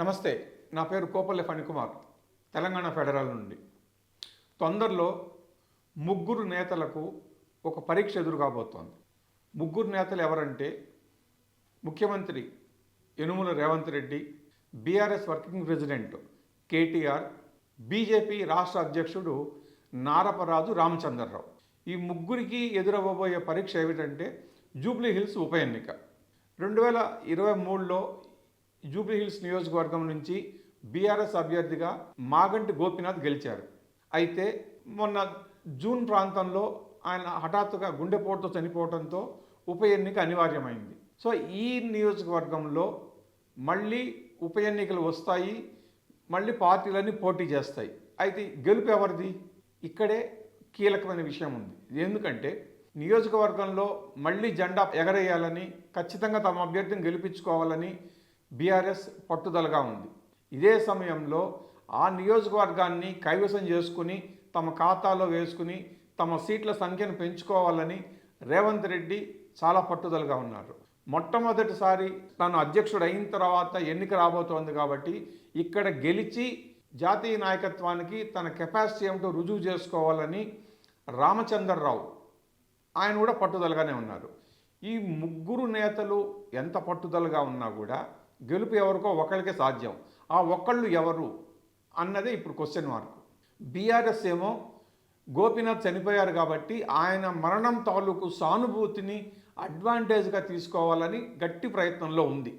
నమస్తే నా పేరు కోపల్లి ఫణికుమార్ తెలంగాణ ఫెడరల్ నుండి. తొందరలో ముగ్గురు నేతలకు ఒక పరీక్ష ఎదురు కాబోతోంది. ముగ్గురు నేతలు ఎవరంటే ముఖ్యమంత్రి Anumula Revanth Reddy BRS working president KTR BJP రాష్ట్ర అధ్యక్షుడు నారపరాజు రామచంద్రరావు. ఈ ముగ్గురికి ఎదురవ్వబోయే పరీక్ష ఏమిటంటే జూబ్లీ హిల్స్ ఉప ఎన్నిక. రెండు వేల ఇరవై మూడులో జూబ్లీ హిల్స్ నియోజకవర్గం నుంచి బీఆర్ఎస్ అభ్యర్థిగా మాగంటి గోపీనాథ్ గెలిచారు. అయితే మొన్న జూన్ ప్రాంతంలో ఆయన హఠాత్తుగా గుండెపోటుతో చనిపోవడంతో ఉప ఎన్నిక అనివార్యమైంది. సో ఈ నియోజకవర్గంలో మళ్ళీ ఉప ఎన్నికలు వస్తాయి మళ్ళీ పార్టీలన్నీ పోటీ చేస్తాయి. అయితే గెలుపు ఎవరిది? ఇక్కడే కీలకమైన విషయం ఉంది. ఎందుకంటే నియోజకవర్గంలో మళ్ళీ జెండా ఎగరేయాలని ఖచ్చితంగా తమ అభ్యర్థిని గెలిపించుకోవాలని బీఆర్ఎస్ పట్టుదలగా ఉంది. ఇదే సమయంలో ఆ నియోజకవర్గాన్ని కైవసం చేసుకుని తమ ఖాతాలో వేసుకుని తమ సీట్ల సంఖ్యను పెంచుకోవాలని రేవంత్ రెడ్డి చాలా పట్టుదలగా ఉన్నారు. మొట్టమొదటిసారి తాను అధ్యక్షుడు అయిన తర్వాత ఎన్నిక రాబోతోంది కాబట్టి ఇక్కడ గెలిచి జాతీయ నాయకత్వానికి తన కెపాసిటీ ఏమిటో రుజువు చేసుకోవాలని రామచంద్రరావు ఆయన కూడా పట్టుదలగానే ఉన్నారు. ఈ ముగ్గురు నేతలు ఎంత పట్టుదలగా ఉన్నా కూడా గెలుపు ఎవరికో ఒకరికే సాధ్యం. ఆ ఒకళ్ళు ఎవరు? అన్నదే ఇప్పుడు క్వశ్చన్ మార్క్ బీఆర్ఎస్ ఏమో గోపీనాథ్ చనిపోయారు కాబట్టి ఆయన మరణం తాలూకు సానుభూతిని అడ్వాంటేజ్గా తీసుకోవాలని గట్టి ప్రయత్నంలో ఉంది.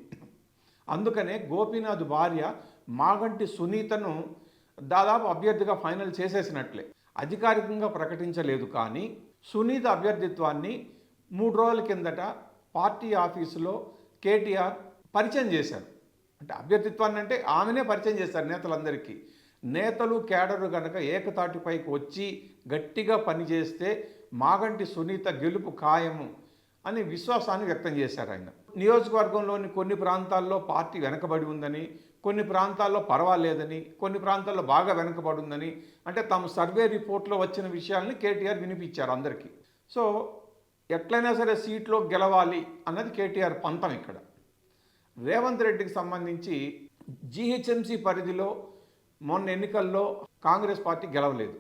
అందుకనే గోపీనాథ్ భార్య మాగంటి సునీతను దాదాపు అభ్యర్థిగా ఫైనల్ చేసేసినట్లే. అధికారికంగా ప్రకటించలేదు కానీ సునీత అభ్యర్థిత్వాన్ని మూడు రోజుల కిందట పార్టీ ఆఫీసులో కేటీఆర్ పరిచయం చేశారు. అంటే అభ్యర్థిత్వాన్ని అంటే ఆమెనే పరిచయం చేశారు నేతలందరికీ. నేతలు కేడరు కనుక ఏకతాటిపైకి వచ్చి గట్టిగా పనిచేస్తే మాగంటి సునీత గెలుపు ఖాయము అని విశ్వాసాన్ని వ్యక్తం చేశారు ఆయన. నియోజకవర్గంలోని కొన్ని ప్రాంతాల్లో పార్టీ వెనకబడి ఉందని కొన్ని ప్రాంతాల్లో పర్వాలేదని కొన్ని ప్రాంతాల్లో బాగా వెనకబడి ఉందని అంటే తమ సర్వే రిపోర్ట్లో వచ్చిన విషయాల్ని కేటీఆర్ వినిపించారు అందరికీ. సో ఎట్లయినా సరే సీట్లో గెలవాలి అన్నది కేటీఆర్ పంతం ఇక్కడ. రేవంత్ రెడ్డికి సంబంధించి జీహెచ్ఎంసీ పరిధిలో మొన్న ఎన్నికల్లో కాంగ్రెస్ పార్టీ గెలవలేదు.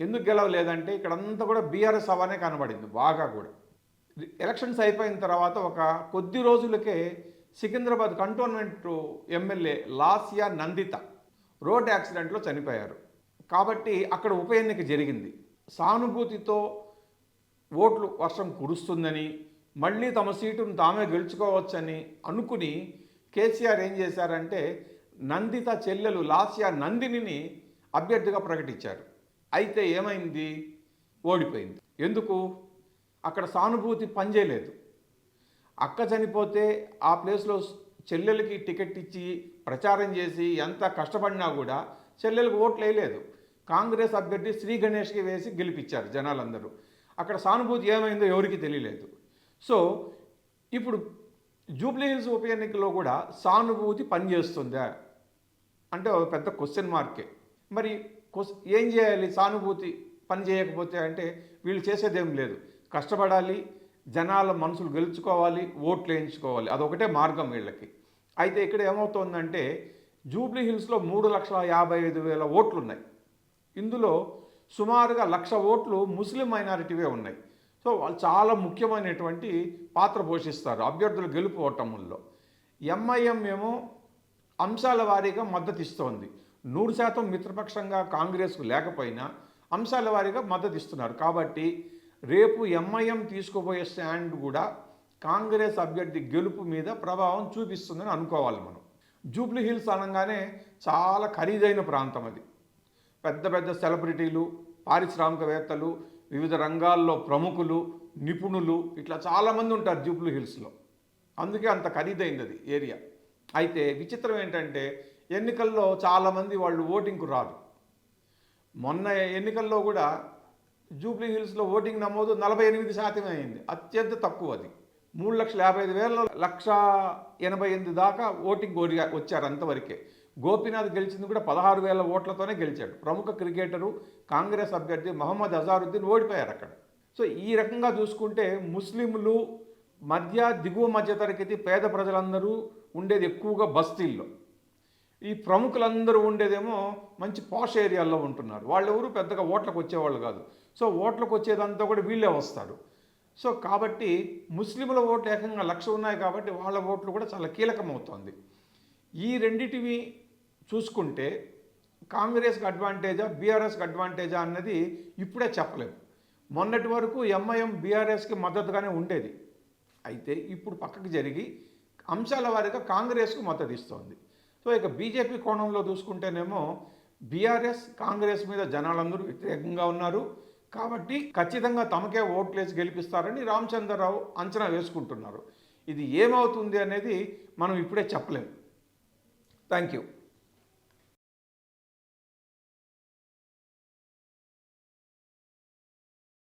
ఎందుకు గెలవలేదంటే ఇక్కడంతా కూడా బీఆర్ఎస్ హవానే కనబడింది బాగా కూడా. ఎలక్షన్స్ అయిపోయిన తర్వాత ఒక కొద్ది రోజులకే Secunderabad cantonment MLA Lasya Nandita road యాక్సిడెంట్లో చనిపోయారు. కాబట్టి అక్కడ ఉప ఎన్నిక జరిగింది. సానుభూతితో ఓట్లు వర్షం కురుస్తుందని మళ్ళీ తమ సీటును తామే గెలుచుకోవచ్చని అనుకుని కేసీఆర్ ఏం చేశారంటే నందిత చెల్లెలు లాస్యా నందినిని అభ్యర్థిగా ప్రకటించారు. అయితే ఏమైంది? ఓడిపోయింది. ఎందుకు? అక్కడ సానుభూతి పనిచేయలేదు అక్క చనిపోతే ఆ ప్లేస్లో చెల్లెలకి టికెట్ ఇచ్చి ప్రచారం చేసి ఎంత కష్టపడినా కూడా చెల్లెలకు ఓట్లు వేయలేదు. కాంగ్రెస్ అభ్యర్థి శ్రీ గణేష్కి వేసి గెలిపించారు జనాలందరూ. అక్కడ సానుభూతి ఏమైందో ఎవరికి తెలియలేదు. సో ఇప్పుడు జూబ్లీ హిల్స్ ఉప ఎన్నికలో కూడా సానుభూతి పనిచేస్తుందా? అంటే ఒక పెద్ద క్వశ్చన్ మార్కే మరి ఏం చేయాలి? సానుభూతి పని చేయకపోతే అంటే వీళ్ళు చేసేదేం లేదు. కష్టపడాలి జనాల మనసులు గెలుచుకోవాలి ఓట్లు వేయించుకోవాలి. అదొకటే మార్గం వీళ్ళకి. అయితే ఇక్కడ ఏమవుతోందంటే జూబ్లీ హిల్స్లో మూడు లక్షల యాభై ఐదు వేల ఓట్లు ఉన్నాయి ఇందులో సుమారుగా లక్ష ఓట్లు ముస్లిం మైనారిటీవే ఉన్నాయి. సో వాళ్ళు చాలా ముఖ్యమైనటువంటి పాత్ర పోషిస్తారు అభ్యర్థుల గెలుపు ఓటముల్లో. ఎంఐఎం ఏమో అంశాల వారీగా మద్దతు ఇస్తోంది నూరు శాతం మిత్రపక్షంగా కాంగ్రెస్కు లేకపోయినా అంశాల వారీగా మద్దతు ఇస్తున్నారు కాబట్టి రేపు ఎంఐఎం తీసుకుపోయే స్టాండ్ కూడా కాంగ్రెస్ అభ్యర్థి గెలుపు మీద ప్రభావం చూపిస్తుందని అనుకోవాలి మనం. జూబ్లీ హిల్స్ అనగానే చాలా ఖరీదైన ప్రాంతం అది. పెద్ద పెద్ద సెలబ్రిటీలు పారిశ్రామికవేత్తలు వివిధ రంగాల్లో ప్రముఖులు నిపుణులు ఇట్లా చాలామంది ఉంటారు జూబ్లీ హిల్స్లో. అందుకే అంత ఖరీదైంది అది ఏరియా. అయితే విచిత్రం ఏంటంటే ఎన్నికల్లో చాలామంది వాళ్ళు ఓటింగ్కు రారు. మొన్న ఎన్నికల్లో కూడా జూబ్లీ హిల్స్లో ఓటింగ్ నమోదు నలభై ఎనిమిది శాతమే అయింది. అత్యంత తక్కువ అది. మూడు లక్షల యాభై ఐదు వేలలో లక్ష ఎనభై ఎనిమిది దాకా ఓటింగ్ వచ్చారు అంతవరకే. గోపీనాథ్ గెలిచింది కూడా పదహారు వేల ఓట్లతోనే గెలిచాడు. ప్రముఖ క్రికెటరు కాంగ్రెస్ అభ్యర్థి మహమ్మద్ అజారుద్దీన్ ఓడిపోయారు అక్కడ. సో ఈ రకంగా చూసుకుంటే ముస్లింలు మధ్య దిగువ మధ్య తరగతి పేద ప్రజలందరూ ఉండేది ఎక్కువగా బస్తీల్లో. ఈ ప్రముఖులందరూ ఉండేదేమో మంచి పాష్ ఏరియాల్లో ఉంటున్నారు. వాళ్ళు ఎవరు పెద్దగా ఓట్లకు వచ్చేవాళ్ళు కాదు. సో ఓట్లకు వచ్చేదంతా కూడా వీళ్ళే వస్తారు. సో కాబట్టి ముస్లింల ఓట్లు ఏకంగా లక్ష ఉన్నాయి కాబట్టి వాళ్ళ ఓట్లు కూడా చాలా కీలకమవుతోంది. ఈ రెండిటివి చూసుకుంటే కాంగ్రెస్కి అడ్వాంటేజా బీఆర్ఎస్కి అడ్వాంటేజా అన్నది ఇప్పుడే చెప్పలేము. మొన్నటి వరకు ఎంఐఎం బీఆర్ఎస్కి మద్దతుగానే ఉండేది. అయితే ఇప్పుడు పక్కకు జరిగి అంశాల వారీగా కాంగ్రెస్కు మద్దతు ఇస్తోంది. సో ఇక బీజేపీ కోణంలో చూసుకుంటేనేమో బీఆర్ఎస్ కాంగ్రెస్ మీద జనాలందరూ వ్యతిరేకంగా ఉన్నారు. కాబట్టి ఖచ్చితంగా తమకే ఓట్లేసి గెలిపిస్తారని రామచంద్రరావు అంచనా వేసుకుంటున్నారు. ఇది ఏమవుతుంది అనేది మనం ఇప్పుడే చెప్పలేము. Thank you